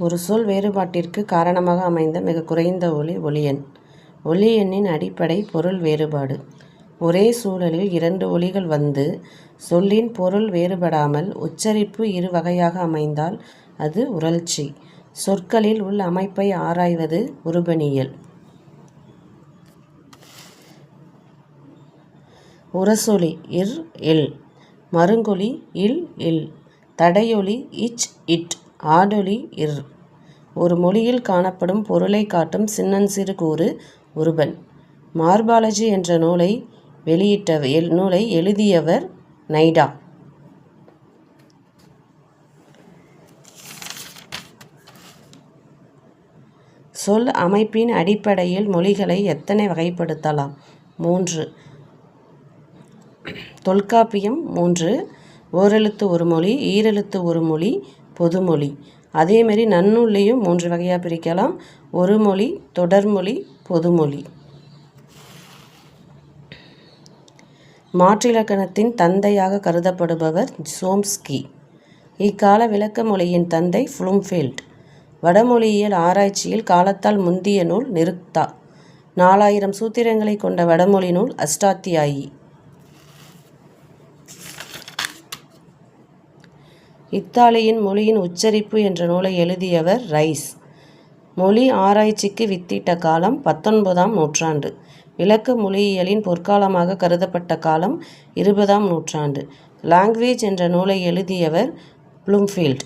ஒரு சொல் வேறுபாட்டிற்கு காரணமாக அமைந்த மிகக் குறைந்த ஒலி ஒலியன். எண்ணின் அடிப்படை பொருள் வேறுபாடு. ஒரே சூழலில் இரண்டு ஒலிகள் வந்து சொல்லின் பொருள் வேறுபடாமல் உச்சரிப்பு இரு வகையாக அமைந்தால் அது உரல்ச்சி. சொற்களில் உள் அமைப்பை ஆராய்வது உருபணியல் உரசொலி இர் இல். மருங்கொலி இல் இல். தடையொலி இச் இட். ஆடொலி இர். ஒரு மொழியில் காணப்படும் பொருளை காட்டும் சின்னஞ்சிறு கூறு உருபன். மார்பாலஜி என்ற நூலை வெளியிட்ட நூலை எழுதியவர் நைடா. சொல் அமைப்பின் அடிப்படையில் மொழிகளை எத்தனை வகைப்படுத்தலாம்? மூன்று. தொல்காப்பியம் மூன்று. ஓரெழுத்து ஒரு மொழி ஈரெழுத்து ஒரு மொழி பொதுமொழி. அதேமாரி நன்னூல்லையும் மூன்று வகையாக பிரிக்கலாம். ஒரு மொழி தொடர்மொழி பொதுமொழி. மாற்றிலக்கணத்தின் தந்தையாக கருதப்படுபவர் சோம்ஸ்கி. இக்கால விளக்க மொழியின் தந்தை ஃப்ளூம்ஃபீல்ட் வடமொழியியல் ஆராய்ச்சியில் காலத்தால் முந்திய நூல் நிருக்தா. நாலாயிரம் சூத்திரங்களைக் கொண்ட வடமொழி நூல் அஷ்டாத்தியாயி. இத்தாலியின் மொழியின் உச்சரிப்பு என்ற நூலை எழுதியவர் ரைஸ். மொழி ஆராய்ச்சிக்கு வித்திட்ட காலம் பத்தொன்பதாம் நூற்றாண்டு. விளக்க மொழியியலின் பொற்காலமாக கருதப்பட்ட காலம் இருபதாம் நூற்றாண்டு. லாங்குவேஜ் என்ற நூலை எழுதியவர் ப்ளூம்ஃபீல்ட்